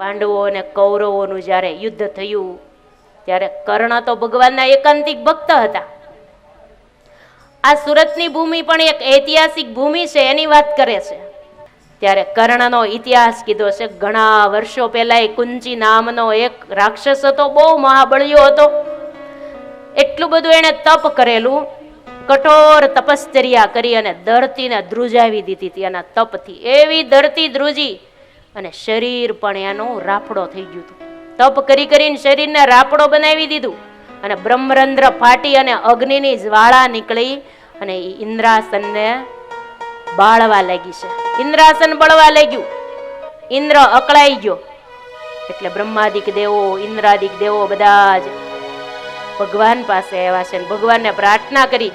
પાંડવો અને કૌરવોનું જ્યારે યુદ્ધ થયું, ત્યારે કર્ણ તો ભગવાનના એકાંતિક ભક્ત હતા. આ સુરતની ભૂમિ પણ એક ઐતિહાસિક ભૂમિ છે, એની વાત કરે છે. ત્યારે કર્ણનો ઇતિહાસ કીધો છે, ઘણા વર્ષો પહેલા એ કુંચી નામનો એક રાક્ષસ હતો, બહુ મહાબળિયો હતો. એટલું બધું એણે તપ કરેલું, કઠોર તપશ્ચર્યા કરી અને ધરતીને ધ્રુજાવી દીધી હતી. એના તપથી એવી ધરતી ધ્રુજી અને શરીર પણ એનું રાફડો થઈ ગયું હતું. તપ કરી કરીને શરીરને રાફડો બનાવી દીધું અને બ્રહ્મરંધ્ર ફાટી અને અગ્નિની જ્વાળા નીકળી અને ઇન્દ્રાસનને બાળવા લાગી છે. ઇન્દ્રાસન બળવા લાગ્યું. ઇન્દ્ર અકળાઈ ગયો. એટલે બ્રહ્માદિક દેવો, ઇન્દ્રાદિક દેવો બધા જ ભગવાન પાસે આવ્યા છે ભગવાનને પ્રાર્થના કરી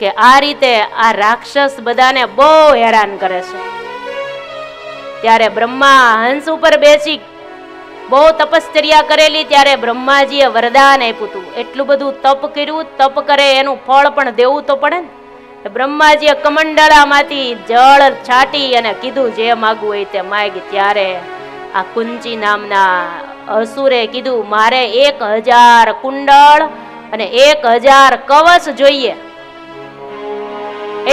કે આ રીતે આ રાક્ષસ બધાને બહુ હેરાન કરે છે. ત્યારે બ્રહ્મા હંસ ઉપર બેસી બહુ તપશ્ચર્યા કરેલી, ત્યારે બ્રહ્માજીએ વરદાન આપ્યું હતું. એટલું બધું તપ કર્યું, તપ કરે એનું ફળ પણ દેવું તો પડે ને. બ્રહ્માજીએ કમંડળામાંથી જળ છાટી અને કીધું જે માગવું હોય તે માગ. ત્યારે આ કુંચી નામના અસુરે કીધું, મારે એક હજાર કુંડળ અને એક હજાર કવચ જોઈએ.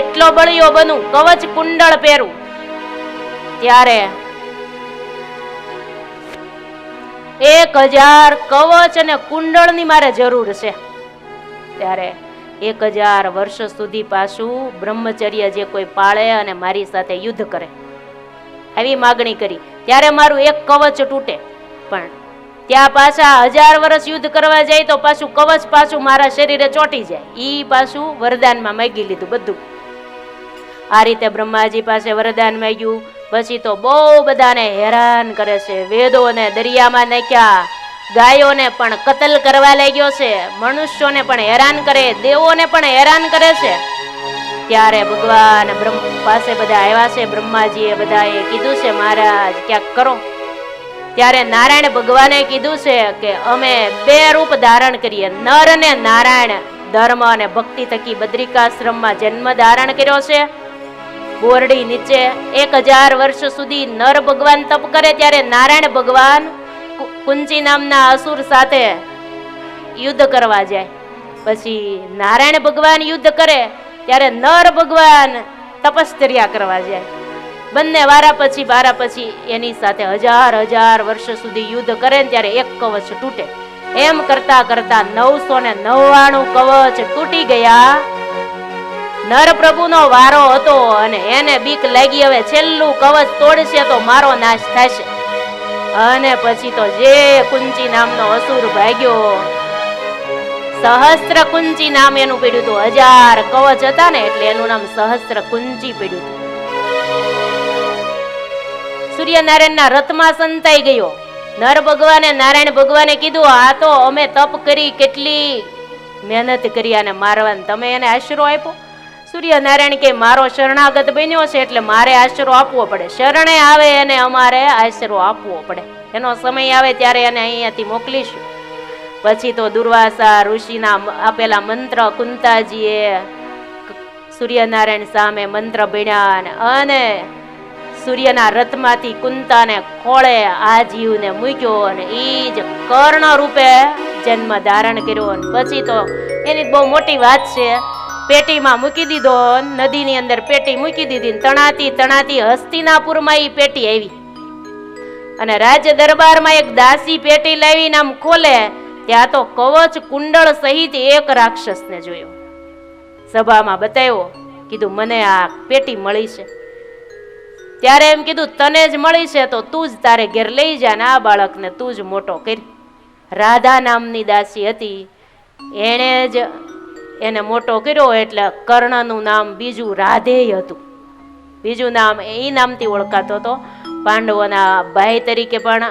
એટલો બળિયો બનું કવચ કુંડળ પહેરું ત્યારે એક હજાર કવચ અને કુંડળની મારે જરૂર છે. ત્યારે એક હજાર વર્ષ સુધી પાછું બ્રહ્મચર્ય જે કોઈ પાળે અને મારી સાથે યુદ્ધ કરે. આવી માગણી કરી. ત્યારે મારું એક કવચ તૂટે. પણ ત્યાં પાછા હજાર વર્ષ યુદ્ધ કરવા જાય તો પાછું કવચ પાછું મારા શરીરે ચોંટી જાય. ઈ પાછું વરદાનમાં માગી લીધું બધું. આ રીતે બ્રહ્માજી પાસે વરદાન માંગ્યું. પછી તો બહુ બધાને હેરાન કરે છે. વેદોને દરિયામાં નાખ્યા. ગાયોને પણ કતલ કરવા લાગ્યો છે. મનુષ્યોને પણ હેરાન કરે. દેવોને પણ હેરાન કરે છે. ત્યારે ભગવાન બ્રહ્મ પાસે બધા આવ્યા છે. બ્રહ્માજીએ બધાએ કીધું છે, મહારાજ, ક્યાંક કરો. ત્યારે નારાયણ ભગવાને કીધું છે કે, અમે બે રૂપ ધારણ કરીએ. નર અને નારાયણ ધર્મ અને ભક્તિ થકી બદ્રિકાશ્રમમાં જન્મ ધારણ કર્યો છે. બોરડી નીચે એક હજાર વર્ષ સુધી નર ભગવાન તપ કરે ત્યારે નારાયણ ભગવાન કુંજી નામના અસુર સાથે યુદ્ધ કરવા જાય. પછી નારાયણ ભગવાન યુદ્ધ કરે ત્યારે નર ભગવાન તપશ્ચર્યા કરવા જાય. બંને વારા પછી બારા પછી એની સાથે હજાર હજાર વર્ષ સુધી યુદ્ધ કરે ને ત્યારે એક કવચ તૂટે. એમ કરતા કરતા નવસો ને નવ્વાણું કવચ તૂટી ગયા. નર પ્રભુનો વારો હતો અને એને બીક લાગી. હવે છેલ્લું કવચ તોડશે તો મારો નાશ થશે. અને પછી તો જે કુંચી નામનો અસુર ભાગ્યો. સહસ્ત્ર કુંચી નામ એનું પીડ્યું હતું. હજાર કવચ હતા ને એટલે એનું નામ સહસ્ત્ર કુંચી પીડ્યું હતું. સૂર્યનારાયણના રથમાં સંતાઈ ગયો. નર ભગવાને નારાયણ ભગવાને કીધું, આ તો અમે તપ કરી કેટલી મહેનત કરી અને મારવાને. તમે એને આશરો આપ્યો? સૂર્યનારાયણ કે મારો શરણાગત બન્યો છે એટલે મારે આશરો આપવો પડે. શરણે આવે એને અમારે આશરો આપવો પડે. એનો સમય આવે ત્યારે એને અહીંયાથી મોકલીશું. પછી તો દુર્વાસા ઋષિના આપેલા મંત્ર કુંતાજીએ સૂર્યનારાયણ સામે મંત્ર ભણ્યા અને- અને સૂર્યના રથમાંથી કુંતાને ખોળે આ જીવને મૂક્યો અને એ જ કર્ણ રૂપે જન્મ ધારણ કર્યો. અને પછી તો એની બહુ મોટી વાત છે પેટીમાં મૂકી દીધો નદીની અંદર પેટી મૂકી દીધી તણાતી તણાતી હસ્તિનાપુરમાં એ પેટી આવી. અને રાજ દરબારમાં એક દાસી પેટી લાવીને આમ ખોલે, ત્યાં તો કવચ કુંડળ સહિત એક રાક્ષસને જોયો. સભામાં બતાવ્યો, કીધું, મને આ પેટી મળી છે. ત્યારે એમ કીધું, તને જ મળી છે તો તું જ તારે ઘેર લઈ જા ને આ બાળકને તું જ મોટો કરી. રાધા નામની દાસી હતી. એણે જ એને મોટો કર્યો એટલે કર્ણનું નામ બીજું રાધેય હતું. બીજું નામ એ નામથી ઓળખાતો હતો. પાંડવોના ભાઈ તરીકે પણ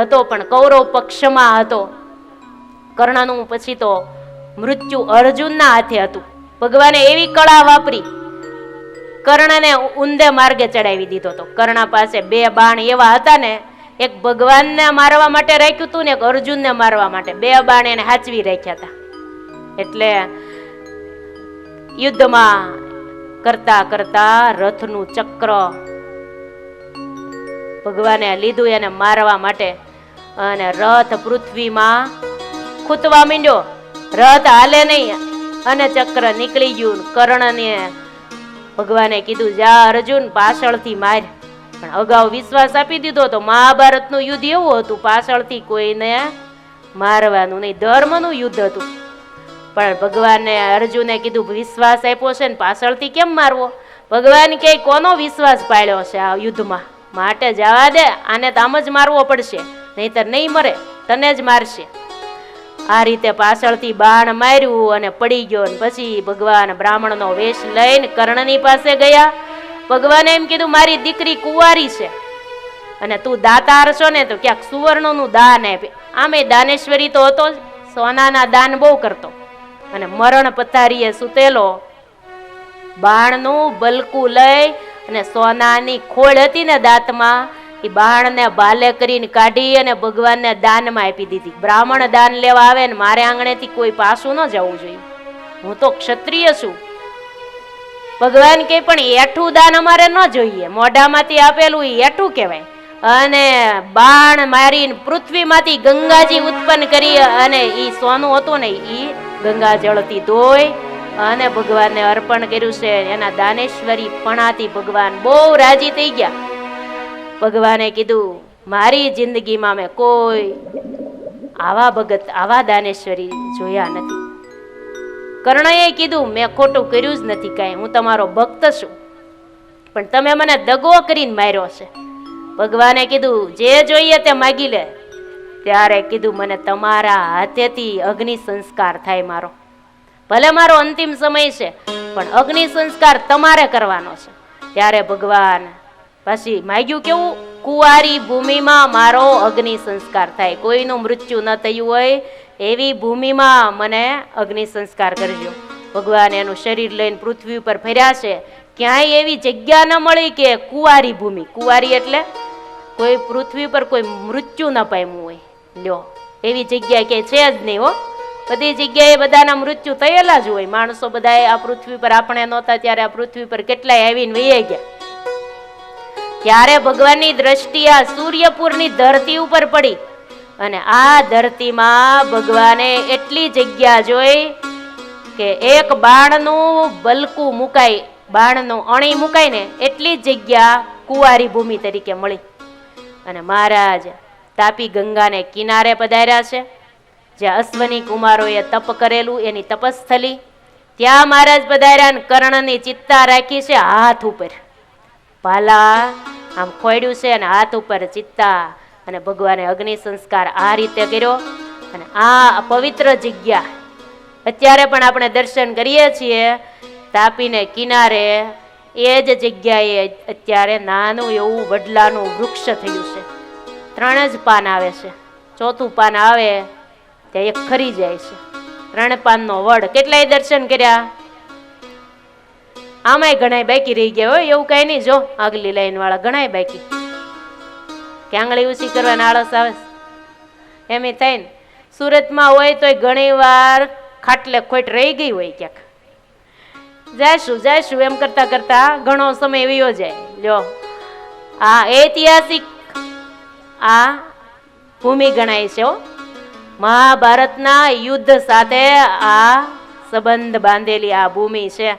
હતો, પણ કૌરવ પક્ષમાં હતો. કર્ણનું પછી તો મૃત્યુ અર્જુનના હાથે હતું. ભગવાને એવી કળા વાપરી. કર્ણને ઊંધે માર્ગે ચડાવી દીધો હતો. કર્ણ પાસે બે બાણ એવા હતા ને, એક ભગવાનને મારવા માટે રાખ્યું હતું ને એક અર્જુનને મારવા માટે. બે બાણ એને હાચવી રાખ્યા હતા. એટલે યુદ્ધમાં કરતા કરતા રથનું ચક્ર ભગવાને લીધું એને મારવા માટે. અને રથ પૃથ્વીમાં ખૂતવા માંડ્યો. રથ હાલે નહીં. અને ચક્ર નીકળી ગયું. કર્ણને ભગવાને કીધું, જા અર્જુન, પાછળથી માર. પણ અગાઉ વિશ્વાસ આપી દીધો તો મહાભારતનું યુદ્ધ એવું હતું. પાછળથી કોઈને મારવાનું નહીં. ધર્મનું યુદ્ધ હતું. પણ ભગવાને અર્જુને કીધું, વિશ્વાસ આપ્યો છે ને પાછળથી કેમ મારવો? ભગવાન કે કોનો વિશ્વાસ પાડ્યો છે આ યુદ્ધમાં? માટે જવા દે, આને તો આમ જ મારવો પડશે, નહીતર નહીં મરે, તને જ મારશે. આ રીતે પાછળથી બાણ માર્યું અને પડી ગયો ને પછી ભગવાન બ્રાહ્મણનો વેશ લઈને કર્ણની પાસે ગયા. ભગવાને એમ કીધું, મારી દીકરી કુંવારી છે અને તું દાતાર છો ને તો ક્યાંક સુવર્ણનું દાન આપે. આમે દાનેશ્વરી તો હતો સોનાના દાન બહુ કરતો. અને મરણ પથારીએ સૂતેલો. બાણનું બલકું લઈ અને સોનાની ખોળ હતી ને દાંતમાં, એ બાણને બાલે કરીને કાઢી અને ભગવાનને દાનમાં આપી દીધી. બ્રાહ્મણ દાન લેવા આવે ને મારે આંગણેથી કોઈ પાછું ન જવું જોઈએ. હું તો ક્ષત્રિય છું. ભગવાન કે પણ એઠું દાન અમારે ન જોઈએ. મોઢામાંથી આપેલું એ એઠું કહેવાય. અને બાણ મારીને પૃથ્વીમાંથી ગંગાજી ઉત્પન્ન કરી અને એ સોનું હતું ને એ ગંગા જળથી ધોઈ અને ભગવાનને અર્પણ કર્યું છે. એના દાનેશ્વરી પણાથી ભગવાન બહુ રાજી થઈ ગયા. ભગવાને કીધું, મારી જિંદગીમાં મેં કોઈ આવા ભગત, આવા દાનેશ્વરી જોયા નથી. કર્ણએ કીધું, મેં ખોટું કર્યું જ નથી કાંઈ. હું તમારો ભક્ત છું. પણ તમે મને દગો કરીને માર્યો છે. ભગવાને કીધું, જે જોઈએ તે માગી લે. ત્યારે કીધું, મને તમારા હાથેથી અગ્નિ સંસ્કાર થાય મારો. ભલે મારો અંતિમ સમય છે, પણ અગ્નિ સંસ્કાર તમારે કરવાનો છે. ત્યારે ભગવાન પછી માગ્યું કેવું? કુંવારી ભૂમિમાં મારો અગ્નિ સંસ્કાર થાય. કોઈનું મૃત્યુ ન થયું હોય, એવી ભૂમિમાં મને અગ્નિ સંસ્કાર કરજો. ભગવાન એનું શરીર લઈને પૃથ્વી ઉપર ફર્યા છે. ક્યાંય એવી જગ્યા ન મળી કે કુંવારી ભૂમિ. કુવારી એટલે કોઈ પૃથ્વી પર કોઈ મૃત્યુ ન પામ્યું હોય. લ્યો. એવી જગ્યા કે છે જ નહીં હો. બધી જગ્યાએ બધાના મૃત્યુ થયેલા જ હોય. માણસો બધાએ આ પૃથ્વી પર આપણે નહોતા ત્યારે આ પૃથ્વી પર કેટલાય આવીને વહી ગયા. ત્યારે ભગવાનની દ્રષ્ટિ આ સૂર્યપુરની ધરતી ઉપર પડી. અને આ ધરતીમાં ભગવાને એટલી જગ્યા જોઈ કે એક બાણનું બલકું મુકાય બાણનું અણી મુકાય ને એટલી જગ્યા કુંવારી ભૂમિ તરીકે મળી. અને મહારાજ તાપી ગંગાને કિનારે પધાર્યા છે. જ્યાં અશ્વની કુમારોએ તપ કરેલું એની તપસ્થલી. ત્યાં મહારાજ પધાર્યા કર્ણની ચિત્તા રાખી છે હાથ ઉપર. ભાલા આમ ખોડ્યું છે અને હાથ ઉપર ચિત્તા અને ભગવાને અગ્નિ સંસ્કાર આ રીતે કર્યો અને આ પવિત્ર જગ્યા. અત્યારે પણ આપણે દર્શન કરીએ છીએ. તાપીને કિનારે એ જ જગ્યાએ અત્યારે નાનું એવું વડલાનું વૃક્ષ થયું છે. ત્રણ જ પાન આવે છે. ચોથું પાન આવે ત્યાં એક ખરી જાય છે. ત્રણ પાનનો વડ કેટલાય દર્શન કર્યા? આમાંય ઘણાય બાકી રહી ગયા હોય, એવું કઈ નહીં. જો, આગલી લાઈન વાળા ઘણાય બાકી. કે આંગળી ઊંચી કરવાના આળસ આવે. એમ થાય ને, સુરતમાં હોય તોય ઘણી વાર ખાટલે ખોટ રહી ગઈ હોય ક્યાંક. જાશું જાશું એમ કરતા કરતા ઘણો સમય વયો જાય. જો આ ઐતિહાસિક આ ભૂમિ ગણાય છે મહાભારતના યુદ્ધ સાથે આ સંબંધ બાંધેલી આ ભૂમિ છે.